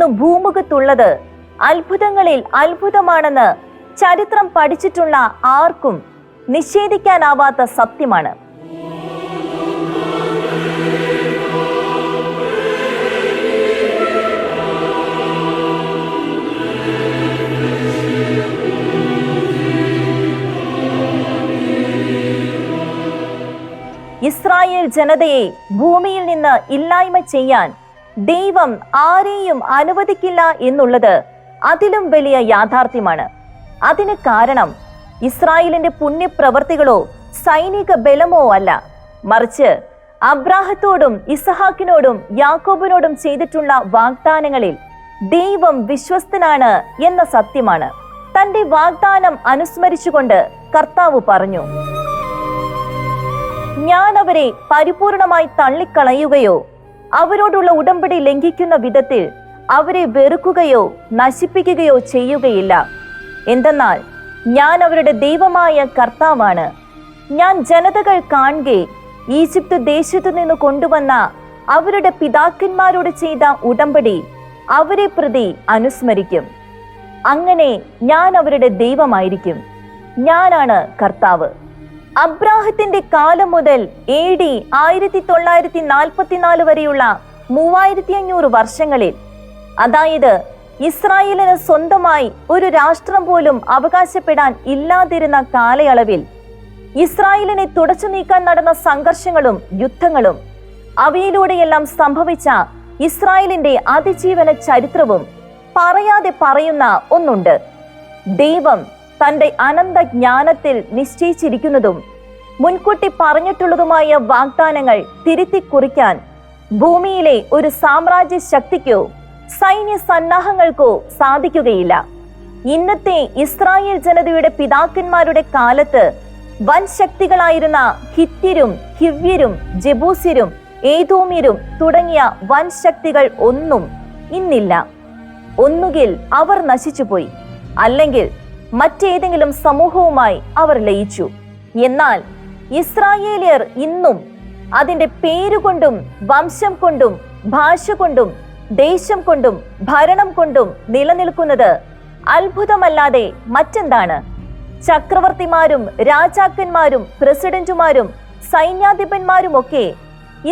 ഇന്ന് ഭൂമുഖത്തുള്ളത് അത്ഭുതങ്ങളിൽ അത്ഭുതമാണെന്ന് ചരിത്രം പഠിച്ചിട്ടുള്ള ആർക്കും നിഷേധിക്കാനാവാത്ത സത്യമാണ്. ഇസ്രായേൽ ജനതയെ ഭൂമിയിൽ നിന്ന് ഇല്ലായ്മ ചെയ്യാൻ ദൈവം ആരെയും അനുവദിക്കില്ല എന്നുള്ളത് അതിലും വലിയ യാഥാർത്ഥ്യമാണ്. അതിന് കാരണം ഇസ്രായേലിന്റെ പുണ്യപ്രവർത്തികളോ സൈനിക ബലമോ അല്ല. മറിച്ച് അബ്രാഹത്തോടും ഇസഹാക്കിനോടും യാക്കോബിനോടും ചെയ്തിട്ടുള്ള വാഗ്ദാനങ്ങളിൽ ദൈവം വിശ്വസ്തനാണ് എന്ന സത്യമാണ്. തന്റെ വാഗ്ദാനം അനുസ്മരിച്ചുകൊണ്ട് കർത്താവ് പറഞ്ഞു ഞാൻ അവരെ പരിപൂർണമായി തള്ളിക്കളയുകയോ അവരോടുള്ള ഉടമ്പടി ലംഘിക്കുന്ന വിധത്തിൽ അവരെ വെറുക്കുകയോ നശിപ്പിക്കുകയോ ചെയ്യുകയില്ല. എന്തെന്നാൽ ഞാൻ അവരുടെ ദൈവമായ കർത്താവാണ്. ഞാൻ ജനതകൾ കാണുകെ ഈജിപ്ത് ദേശത്തു നിന്ന് കൊണ്ടുവന്ന അവരുടെ പിതാക്കന്മാരോട് ചെയ്ത ഉടമ്പടി അവരെ പ്രതി അനുസ്മരിക്കും. അങ്ങനെ ഞാൻ അവരുടെ ദൈവമായിരിക്കും. ഞാനാണ് കർത്താവ്. അബ്രാഹത്തിന്റെ കാലം മുതൽ എ ഡി ആയിരത്തി തൊള്ളായിരത്തി നാൽപ്പത്തിനാല് വരെയുള്ള മൂവായിരത്തി അഞ്ഞൂറ് വർഷങ്ങളിൽ. അതായത് ഇസ്രായേലിന് സ്വന്തമായി ഒരു രാഷ്ട്രം പോലും അവകാശപ്പെടാൻ ഇല്ലാതിരുന്ന കാലയളവിൽ ഇസ്രായേലിനെ തുടച്ചു നീക്കാൻ നടന്ന സംഘർഷങ്ങളും യുദ്ധങ്ങളും അവയിലൂടെയെല്ലാം സംഭവിച്ച ഇസ്രായേലിന്റെ അതിജീവന ചരിത്രവും പറയാതെ പറയുന്ന ഒന്നുണ്ട്. ദൈവം തന്റെ അനന്ത ജ്ഞാനത്തിൽ നിശ്ചയിച്ചിരിക്കുന്നതും മുൻകൂട്ടി പറഞ്ഞിട്ടുള്ളതുമായ വാഗ്ദാനങ്ങൾ തിരുത്തി കുറിക്കാൻ ഭൂമിയിലെ ഒരു സാമ്രാജ്യ ശക്തിക്കോ സൈന്യ സന്നാഹങ്ങൾക്കോ സാധിക്കുകയില്ല. ഇന്നത്തെ ഇസ്രായേൽ ജനതയുടെ പിതാക്കന്മാരുടെ കാലത്ത് വൻ ശക്തികളായിരുന്ന ഹിത്യരും ഹിവ്യരും ജബൂസിരും ഏതോമ്യരും തുടങ്ങിയ വൻ ശക്തികൾ ഒന്നും ഇന്നില്ല. ഒന്നുകിൽ അവർ നശിച്ചുപോയി. അല്ലെങ്കിൽ മറ്റേതെങ്കിലും സമൂഹവുമായി അവർ ലയിച്ചു. എന്നാൽ ഇസ്രായേലിയർ ഇന്നും അതിന്റെ പേരുകൊണ്ടും വംശം കൊണ്ടും ഭാഷ കൊണ്ടും ദേശം കൊണ്ടും ഭരണം കൊണ്ടും നിലനിൽക്കുന്നത് അത്ഭുതമല്ലാതെ മറ്റെന്താണ്? ചക്രവർത്തിമാരും രാജാക്കന്മാരും പ്രസിഡന്റുമാരും സൈന്യാധിപന്മാരുമൊക്കെ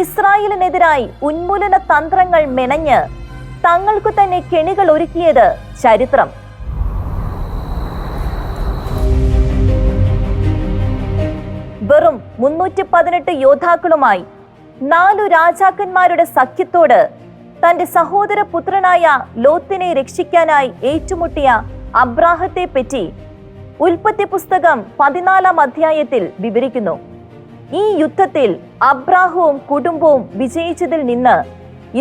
ഇസ്രായേലിനെതിരായി ഉന്മൂലന തന്ത്രങ്ങൾ മെനഞ്ഞ് തങ്ങൾക്കു തന്നെ കെണികൾ ഒരുക്കിയത് ചരിത്രം. വെറും മുന്നൂറ്റി പതിനെട്ട് യോദ്ധാക്കളുമായി നാലു രാജാക്കന്മാരുടെ സഖ്യത്തോട് തന്റെ സഹോദര പുത്രനായ ലോത്തിനെ രക്ഷിക്കാനായി ഏറ്റുമുട്ടിയ അബ്രാഹത്തെ പറ്റി ഉൽപ്പത്തി പുസ്തകം പതിനാലാം അധ്യായത്തിൽ വിവരിക്കുന്നു. ഈ യുദ്ധത്തിൽ അബ്രാഹവും കുടുംബവും വിജയിച്ചതിൽ നിന്ന്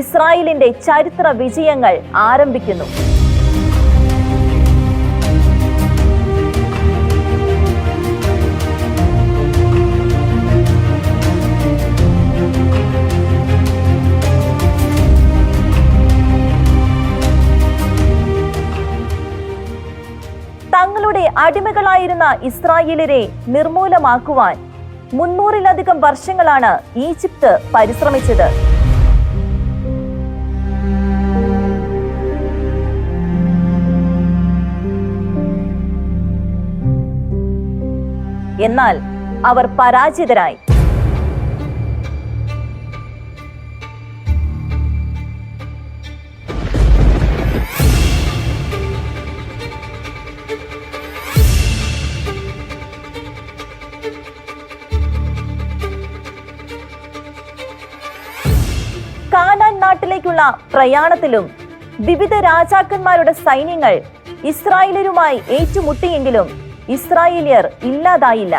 ഇസ്രായേലിന്റെ ചരിത്ര വിജയങ്ങൾ ആരംഭിക്കുന്നു. അടിമകളായിരുന്ന ഇസ്രായേലിനെ നിർമൂലമാക്കുവാൻ മുന്നൂറിലധികം വർഷങ്ങളാണ് ഈജിപ്ത് പരിശ്രമിച്ചത്. എന്നാൽ അവർ പരാജിതരായി. നാട്ടിലേക്കുള്ള പ്രയാണത്തിലും വിവിധ രാജാക്കന്മാരുടെ സൈന്യങ്ങൾ ഇസ്രായേലരുമായി ഏറ്റുമുട്ടിയെങ്കിലും ഇസ്രായേലിയർ ഇല്ലാതായില്ല.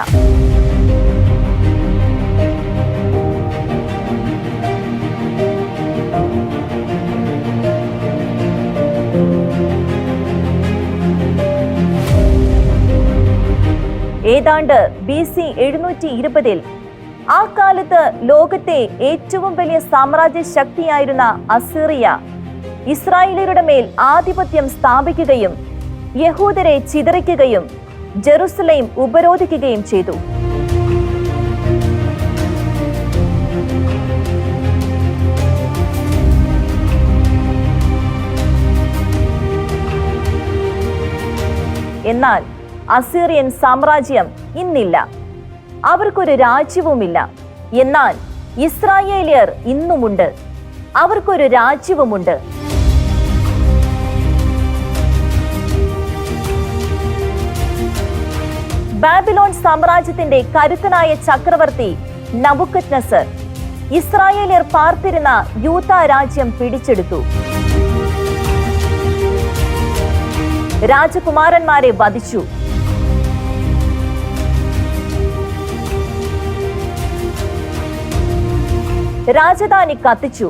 ഏതാണ്ട് ബി സി എഴുന്നൂറ്റി ഇരുപതിൽ ആ കാലത്ത് ലോകത്തെ ഏറ്റവും വലിയ സാമ്രാജ്യ ശക്തിയായിരുന്ന അസീറിയ? ഇസ്രായേലരുടെ മേൽ ആധിപത്യം സ്ഥാപിക്കുകയും യഹൂദരെ ചിതറിക്കുകയും ജെറുസലേം ഉപരോധിക്കുകയും ചെയ്തു. എന്നാൽ അസീറിയൻ സാമ്രാജ്യം ഇന്നില്ല. അവർക്കൊരു രാജ്യവുമില്ല. എന്നാൽ ഇസ്രായേലിയർ ഇന്നുമുണ്ട്. അവർക്കൊരു രാജ്യവുമുണ്ട്. ബാബിലോൺ സാമ്രാജ്യത്തിന്റെ കരുത്തനായ ചക്രവർത്തി നബുക്കത് നസർ ഇസ്രായേലിയർ പാർത്തിരുന്ന യൂത രാജ്യം പിടിച്ചെടുത്തു. രാജകുമാരന്മാരെ വധിച്ചു. രാജധാനി കത്തിച്ചു.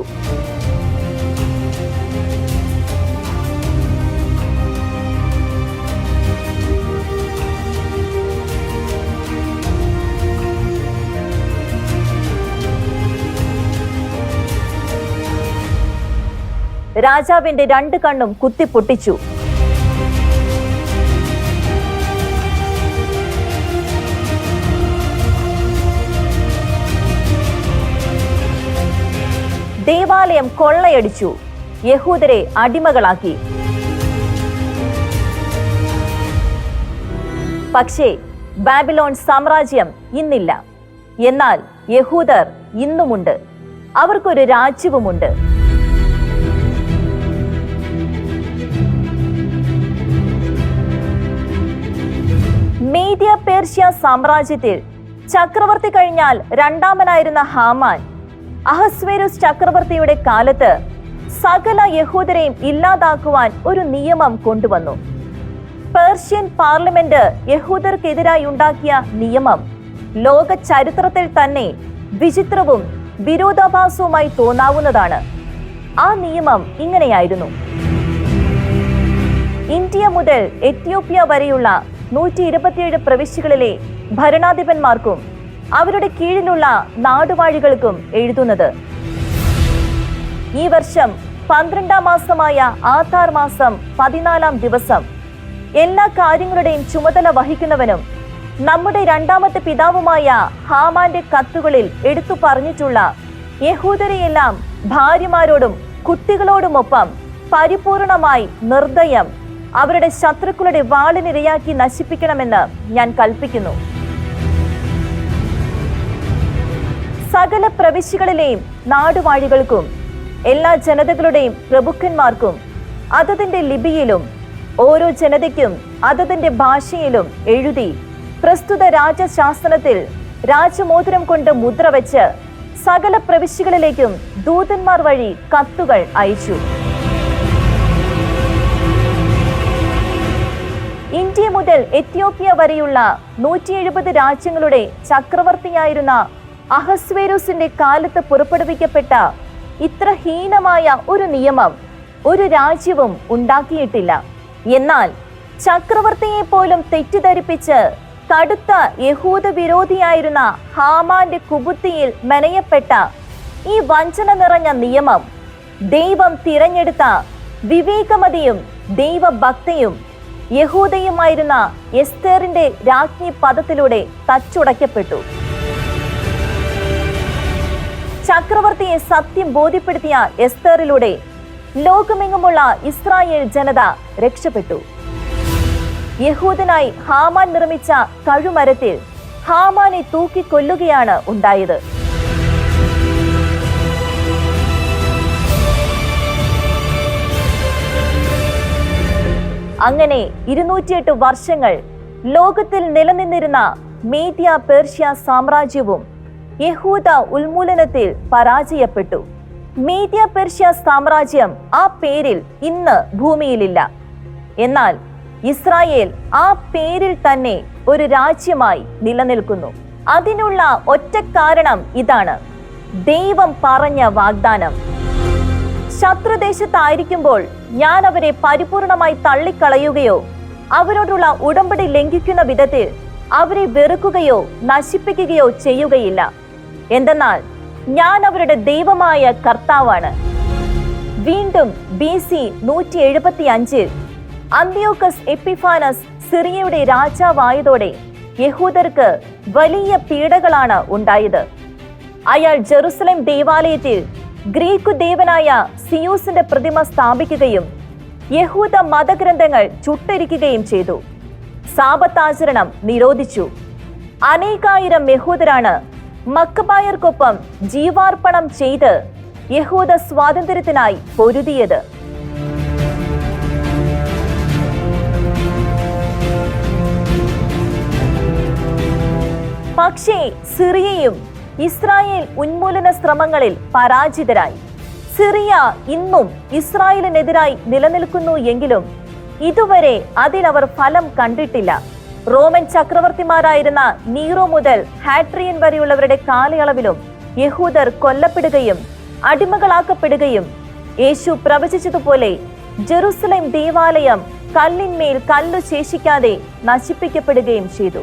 രാജാവിന്റെ രണ്ട് കണ്ണും കുത്തിപ്പൊട്ടിച്ചു. ദേവാലയം കൊള്ളയടിച്ചു. യഹൂദരെ അടിമകളാക്കി. പക്ഷേ ബാബിലോൺ സാമ്രാജ്യം ഇന്നില്ല. എന്നാൽ യഹൂദർ ഇന്നുമുണ്ട്. അവർക്കൊരു രാജ്യവുമുണ്ട്. മീഡിയ പേർഷ്യ സാമ്രാജ്യത്തിൽ ചക്രവർത്തി കഴിഞ്ഞാൽ രണ്ടാമനായിരുന്ന ഹാമാൻ അഹസ്വേരുസ് ചക്രവർത്തിയുടെ കാലത്ത് സകല യഹൂദരെയും ഇല്ലാതാക്കുവാൻ ഒരു നിയമം കൊണ്ടുവന്നു. പേർഷ്യൻ പാർലമെന്റ് യഹൂദർക്കെതിരായി ഉണ്ടാക്കിയ നിയമം ലോക ചരിത്രത്തിൽ തന്നെ വിചിത്രവും വിരോധാഭാസവുമായി തോന്നാവുന്നതാണ്. ആ നിയമം ഇങ്ങനെയായിരുന്നു. ഇന്ത്യ മുതൽ എത്യോപ്യ വരെയുള്ള നൂറ്റി ഇരുപത്തിയേഴ് പ്രവിശ്യകളിലെ ഭരണാധിപന്മാർക്കും അവരുടെ കീഴിലുള്ള നാടുവാഴികൾക്കും എഴുതുന്നത്. ഈ വർഷം പന്ത്രണ്ടാം മാസമായ ആധാർ മാസം പതിനാലാം ദിവസം എല്ലാ കാര്യങ്ങളുടെയും ചുമതല വഹിക്കുന്നവനും നമ്മുടെ രണ്ടാമത്തെ പിതാവുമായ ഹാമാന്റെ കത്തുകളിൽ എടുത്തു പറഞ്ഞിട്ടുള്ള യഹൂദരെയെല്ലാം ഭാര്യമാരോടും കുട്ടികളോടുമൊപ്പം പരിപൂർണമായി നിർദ്ദയം അവരുടെ ശത്രുക്കളുടെ വാളിനിരയാക്കി നശിപ്പിക്കണമെന്ന് ഞാൻ കൽപ്പിക്കുന്നു. സകല പ്രവിശ്യകളിലെയും നാടുവാഴികൾക്കും എല്ലാ ജനതകളുടെയും പ്രഭുക്കന്മാർക്കും അതതിന്റെ ലിപിയിലും ഓരോ ജനതയ്ക്കും അതതിന്റെ ഭാഷയിലും എഴുതി പ്രസ്തുത രാജശാസനത്തിൽ രാജമോതിരം കൊണ്ട് മുദ്ര വെച്ച് സകല പ്രവിശ്യകളിലേക്കും ദൂതന്മാർ വഴി കത്തുകൾ അയച്ചു. ഇന്ത്യ മുതൽ എത്യോപ്യ വരെയുള്ള നൂറ്റി എഴുപത് രാജ്യങ്ങളുടെ ചക്രവർത്തിയായിരുന്ന അഹസ്വേരൂസിന്റെ കാലത്ത് പുറപ്പെടുവിക്കപ്പെട്ട ഇത്ര ഹീനമായ ഒരു നിയമം ഒരു രാജ്യവും ഉണ്ടാക്കിയിട്ടില്ല. എന്നാൽ ചക്രവർത്തിയെ പോലും തെറ്റിദ്ധരിപ്പിച്ച് കടുത്ത യഹൂദ വിരോധിയായിരുന്ന ഹാമാന്റെ കുബുത്തിയിൽ മെനയപ്പെട്ട ഈ വഞ്ചന നിറഞ്ഞ നിയമം ദൈവം തിരഞ്ഞെടുത്ത വിവേകമതിയും ദൈവഭക്തിയും യഹൂദയുമായിരുന്ന എസ്തേറിന്റെ രാജ്ഞി പദത്തിലൂടെ തച്ചുടയ്ക്കപ്പെട്ടു. ചക്രവർത്തിയെ സത്യം ബോധ്യപ്പെടുത്തിയ എസ്തേറിലൂടെ ലോകമെങ്ങുമുള്ള ഇസ്രായേൽ ജനത രക്ഷപ്പെട്ടു. യഹൂദനായി ഹാമാൻ നിർമ്മിച്ച കഴുമരത്തിൽ ഹാമാനെ തൂക്കിക്കൊല്ലുകയാണ് ഉണ്ടായത്. അങ്ങനെ ഇരുന്നൂറ്റിയെട്ട് വർഷങ്ങൾ ലോകത്തിൽ നിലനിന്നിരുന്ന മീഡിയ പേർഷ്യ സാമ്രാജ്യവും യഹൂദ ഉന്മൂലനത്തിൽ പരാജയപ്പെട്ടു. മീഡിയ പെർഷ്യ സാമ്രാജ്യം ആ പേരിൽ ഇന്ന് ഭൂമിയിലില്ല. എന്നാൽ ഇസ്രായേൽ ആ പേരിൽ തന്നെ ഒരു രാജ്യമായി നിലനിൽക്കുന്നു. അതിനുള്ള ഒറ്റ കാരണം ഇതാണ്. ദൈവം പറഞ്ഞ വാഗ്ദാനം. ശത്രുദേശത്തായിരിക്കുമ്പോൾ ഞാൻ അവരെ പരിപൂർണമായി തള്ളിക്കളയുകയോ അവരോടുള്ള ഉടമ്പടി ലംഘിക്കുന്ന വിധത്തിൽ അവരെ വെറുക്കുകയോ നശിപ്പിക്കുകയോ ചെയ്യുകയില്ല. എന്തെന്നാൽ ഞാൻ അവരുടെ ദൈവമായ കർത്താവാണ്. വീണ്ടും ബി സി നൂറ്റി എഴുപത്തി അഞ്ചിൽ അന്ത്യോക്കസ് എപ്പിഫാനസ് സിറിയയുടെ രാജാവായതോടെ യഹൂദർക്ക് വലിയ പീഡകളാണ് ഉണ്ടായത്. അയാൾ ജെറുസലേം ദേവാലയത്തിൽ ഗ്രീക്കു ദേവനായ സിയൂസിന്റെ പ്രതിമ സ്ഥാപിക്കുകയും യഹൂദ മതഗ്രന്ഥങ്ങൾ ചുട്ടരിക്കുകയും ചെയ്തു. സാപത്താചരണം നിരോധിച്ചു. അനേകായിരം യഹൂദരാണ് മക്കബായർക്കൊപ്പം ജീവാർപ്പണം ചെയ്ത് യഹൂദ സ്വാതന്ത്ര്യത്തിനായി പൊരുതിയത്. പക്ഷേ സിറിയയും ഇസ്രായേൽ ഉന്മൂലന ശ്രമങ്ങളിൽ പരാജിതരായി. സിറിയ ഇന്നും ഇസ്രായേലിനെതിരായി നിലനിൽക്കുന്നു എങ്കിലും ഇതുവരെ അതിലവർ ഫലം കണ്ടിട്ടില്ല. റോമൻ ചക്രവർത്തിമാരായിരുന്ന നീറോ മുതൽ ഹാട്രിയൻ വരെയുള്ളവരുടെ കാലയളവിലും യഹൂദർ കൊല്ലപ്പെടുകയും അടിമകളാക്കപ്പെടുകയും യേശു പ്രവചിച്ചതുപോലെ ജെറുസലേം ദേവാലയം കല്ലിന്മേൽ കല്ലു ശേഷിക്കാതെ നശിപ്പിക്കപ്പെടുകയും ചെയ്തു.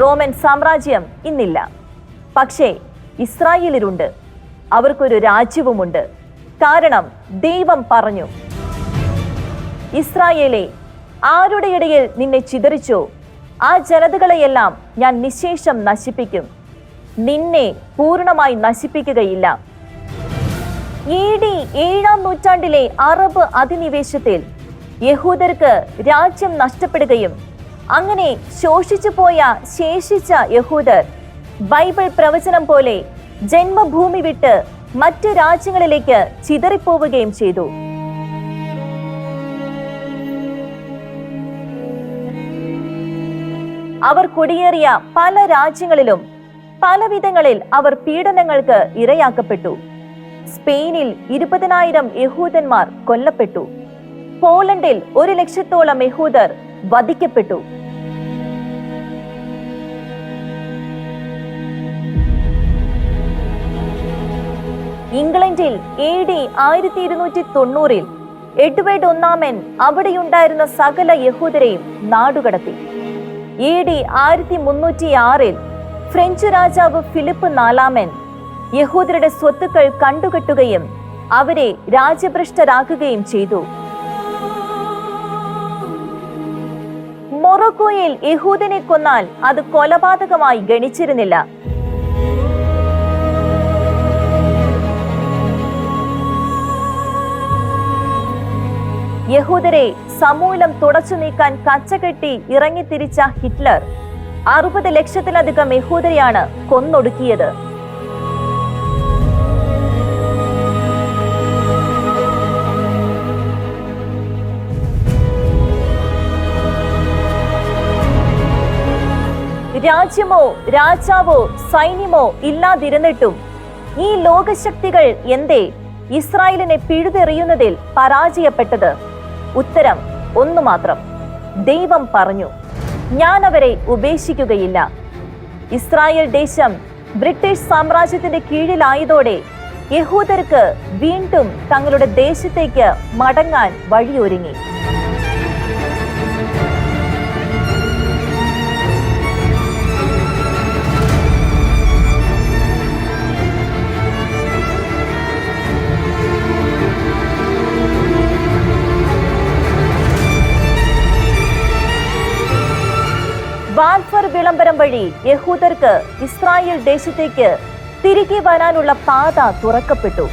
റോമൻ സാമ്രാജ്യം ഇന്നില്ല. പക്ഷേ ഇസ്രായേലിലുണ്ട്. അവർക്കൊരു രാജ്യവുമുണ്ട്. കാരണം ദൈവം പറഞ്ഞു. ഇസ്രായേലെ ആരുടെ ഇടയിൽ നിന്നെ ചിതറിച്ചോ? ആ ജനതകളെയെല്ലാം ഞാൻ നിശേഷം നശിപ്പിക്കും. നിന്നെ പൂർണമായി നശിപ്പിക്കുകയില്ല. ഏഴാം നൂറ്റാണ്ടിലെ അറബ് അധിനിവേശത്തിൽ യഹൂദർക്ക് രാജ്യം നഷ്ടപ്പെടുകയും അങ്ങനെ ശോഷിച്ചു പോയ ശേഷിച്ച യഹൂദർ ബൈബിൾ പ്രവചനം പോലെ ജന്മഭൂമി വിട്ട് മറ്റ് രാജ്യങ്ങളിലേക്ക് ചിതറിപ്പോവുകയും ചെയ്തു. അവർ കുടിയേറിയ പല രാജ്യങ്ങളിലും പല പലവിധങ്ങളിൽ അവർ പീഡനങ്ങൾക്ക് ഇരയാക്കപ്പെട്ടു. സ്പെയിനിൽ ഇരുപതിനായിരം യഹൂദന്മാർ കൊല്ലപ്പെട്ടു. പോളണ്ടിൽ ഒരു ലക്ഷത്തോളം യഹൂദർ വധിക്കപ്പെട്ടു. ഇംഗ്ലണ്ടിൽ എ ഡി ആയിരത്തി ഇരുന്നൂറ്റി തൊണ്ണൂറിൽ എഡ്വേർഡ് ഒന്നാമൻ അവിടെയുണ്ടായിരുന്ന സകല യഹൂദരെയും നാടുകടത്തി. എ ഡി ആയിരത്തി മുന്നൂറ്റി ആറിൽ ഫ്രഞ്ച് രാജാവ് ഫിലിപ്പ് നാലാമൻ യഹൂദരുടെ സ്വത്തുക്കൾ കണ്ടുകെട്ടുകയും അവരെ രാജ്യഭ്രഷ്ടരാക്കുകയും ചെയ്തു. മൊറോക്കോയിൽ യഹൂദനെ കൊന്നാൽ അത് കൊലപാതകമായി ഗണിച്ചിരുന്നില്ല. യഹൂദരെ സമൂലം തുടച്ചു നീക്കാൻ കച്ചകെട്ടി ഇറങ്ങിത്തിരിച്ച ഹിറ്റ്ലർ. അറുപത് ലക്ഷത്തിലധികം യഹൂദരെയാണ് കൊന്നൊടുക്കിയത്. രാജ്യമോ രാജാവോ സൈന്യമോ ഇല്ലാതിരുന്നിട്ടും ഈ ലോകശക്തികൾ എന്തേ ഇസ്രായേലിനെ പിഴുതെറിയുന്നതിൽ പരാജയപ്പെട്ടത്? ഉത്തരം ഒന്നു മാത്രം. ദൈവം പറഞ്ഞു ഞാൻ അവരെ ഉപേക്ഷിക്കുകയില്ല. ഇസ്രായേൽ ദേശം ബ്രിട്ടീഷ് സാമ്രാജ്യത്തിന്റെ കീഴിലായതോടെ യഹൂദർക്ക് വീണ്ടും തങ്ങളുടെ ദേശത്തേക്ക് മടങ്ങാൻ വഴിയൊരുങ്ങി. ബാൽഫർ വിളംബരം വഴി യഹൂദർക്ക് ഇസ്രായേൽ ദേശത്തേക്ക് തിരികെ വരാനുള്ള പാത തുറക്കപ്പെട്ടു.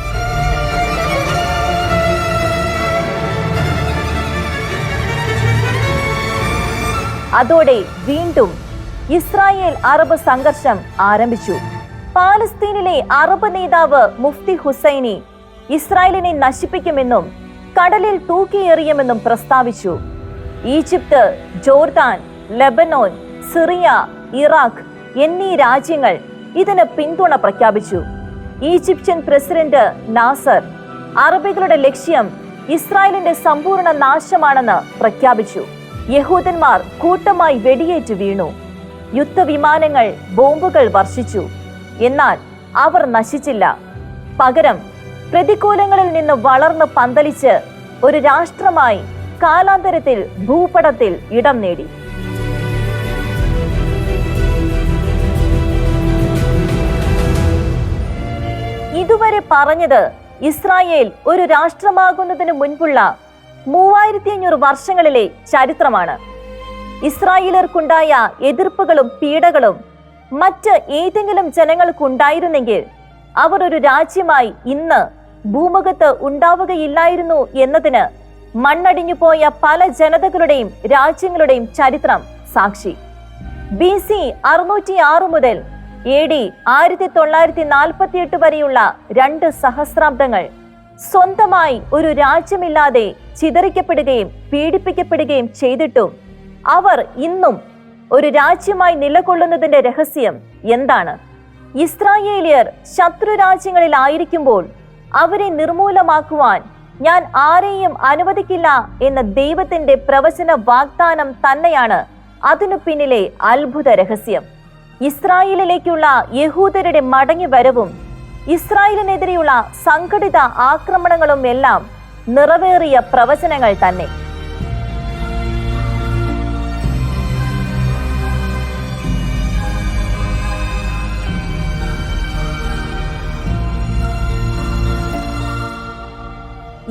അതോടെ വീണ്ടും ഇസ്രായേൽ അറബ് സംഘർഷം ആരംഭിച്ചു. പാലസ്തീനിലെ അറബ് നേതാവ് മുഫ്തി ഹുസൈനി ഇസ്രായേലിനെ നശിപ്പിക്കുമെന്നും കടലിൽ തൂക്കിയെറിയുമെന്നും പ്രസ്താവിച്ചു. Egypt Jordan Lebanon Syria Iraq എന്നീ രാജ്യങ്ങൾ ഇതിന് പിന്തുണ പ്രഖ്യാപിച്ചു. ഈജിപ്ഷ്യൻ പ്രസിഡന്റ് നാസർ അറബികളുടെ ലക്ഷ്യം ഇസ്രായേലിന്റെ സമ്പൂർണ നാശമാണെന്ന് പ്രഖ്യാപിച്ചു. യഹൂദന്മാർ കൂട്ടമായി വെടിയേറ്റ് വീണു. യുദ്ധവിമാനങ്ങൾ ബോംബുകൾ വർഷിച്ചു. എന്നാൽ അവർ നശിച്ചില്ല. പകരം പ്രതികൂലങ്ങളിൽ നിന്ന് വളർന്ന് പന്തലിച്ച് ഒരു രാഷ്ട്രമായി കാലാന്തരത്തിൽ ഭൂപടത്തിൽ ഇടം നേടി. ഇതുവരെ പറഞ്ഞത് ഇസ്രായേൽ ഒരു രാഷ്ട്രമാകുന്നതിന് മുൻപുള്ള മൂവായിരത്തി അഞ്ഞൂറ് വർഷങ്ങളിലെ ചരിത്രമാണ്. ഇസ്രായേലർക്കുണ്ടായ എതിർപ്പുകളും പീഡകളും മറ്റ് ഏതെങ്കിലും ജനങ്ങൾക്കുണ്ടായിരുന്നെങ്കിൽ അവർ ഒരു രാജ്യമായി ഇന്ന് ഭൂമുഖത്ത് ഉണ്ടാവുകയില്ലായിരുന്നു എന്നതിന് മണ്ണടിഞ്ഞു പോയ പല ജനതകളുടെയും രാജ്യങ്ങളുടെയും ചരിത്രം സാക്ഷി. ബി സി അറുന്നൂറ്റി ആറ് മുതൽ എ ഡി ആയിരത്തി തൊള്ളായിരത്തി നാൽപ്പത്തി എട്ട് വരെയുള്ള രണ്ട് സഹസ്രാബ്ദങ്ങൾ. സ്വന്തമായി ഒരു രാജ്യമില്ലാതെ ചിതറിക്കപ്പെടുകയും പീഡിപ്പിക്കപ്പെടുകയും ചെയ്തിട്ടും അവർ ഇന്നും ഒരു രാജ്യമായി നിലകൊള്ളുന്നതിന്റെ രഹസ്യം എന്താണ്? ഇസ്രായേലിയർ ശത്രു രാജ്യങ്ങളിലായിരിക്കുമ്പോൾ അവരെ നിർമൂലമാക്കുവാൻ ഞാൻ ആരെയും അനുവദിക്കില്ല എന്ന ദൈവത്തിന്റെ പ്രവചന വാഗ്ദാനം തന്നെയാണ് അതിനു പിന്നിലെ അത്ഭുത രഹസ്യം. ഇസ്രായേലിലേക്കുള്ള യഹൂദരുടെ മടങ്ങി വരവും ഇസ്രായേലിനെതിരെയുള്ള സംഘടിത ആക്രമണങ്ങളും എല്ലാം നിറവേറിയ പ്രവചനങ്ങൾ തന്നെ.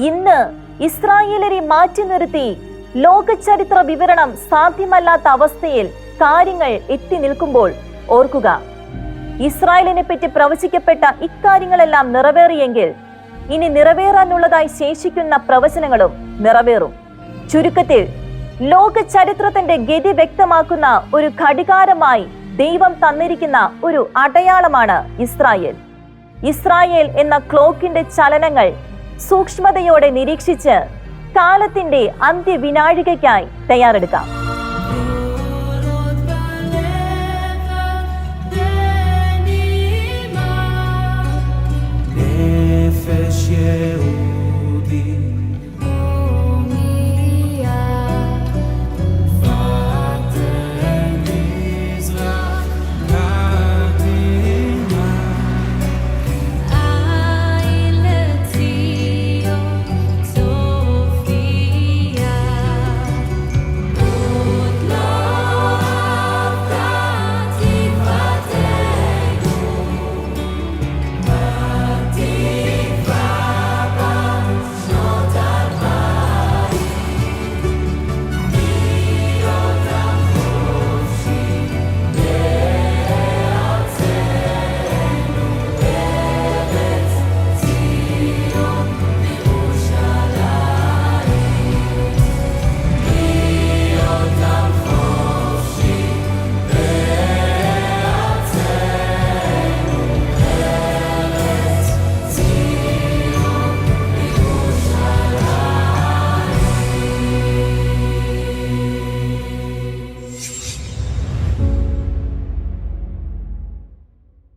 ഇന്ന് ഇസ്രായേലരെ മാറ്റി നിർത്തി ലോക ചരിത്ര വിവരണം സാധ്യമല്ലാത്ത അവസ്ഥയിൽ കാര്യങ്ങൾ എത്തി നിൽക്കുമ്പോൾ ഓർക്കുക. ഇസ്രായേലിനെ പറ്റി പ്രവചിക്കപ്പെട്ട ഇക്കാര്യങ്ങളെല്ലാം നിറവേറിയെങ്കിൽ ഇനി നിറവേറാനുള്ളതായി ശേഷിക്കുന്ന പ്രവചനങ്ങളും നിറവേറും. ചുരുക്കത്തിൽ ലോക ചരിത്രത്തിന്റെ ഗതി വ്യക്തമാക്കുന്ന ഒരു ഘടികാരമായി ദൈവം തന്നിരിക്കുന്ന ഒരു അടയാളമാണ് ഇസ്രായേൽ. ഇസ്രായേൽ എന്ന ക്ലോക്കിന്റെ ചലനങ്ങൾ സൂക്ഷ്മതയോടെ നിരീക്ഷിച്ച് കാലത്തിന്റെ അന്ത്യവിനാഴികയ്ക്കായി തയ്യാറെടുക്കാം. Nefesh Yehudah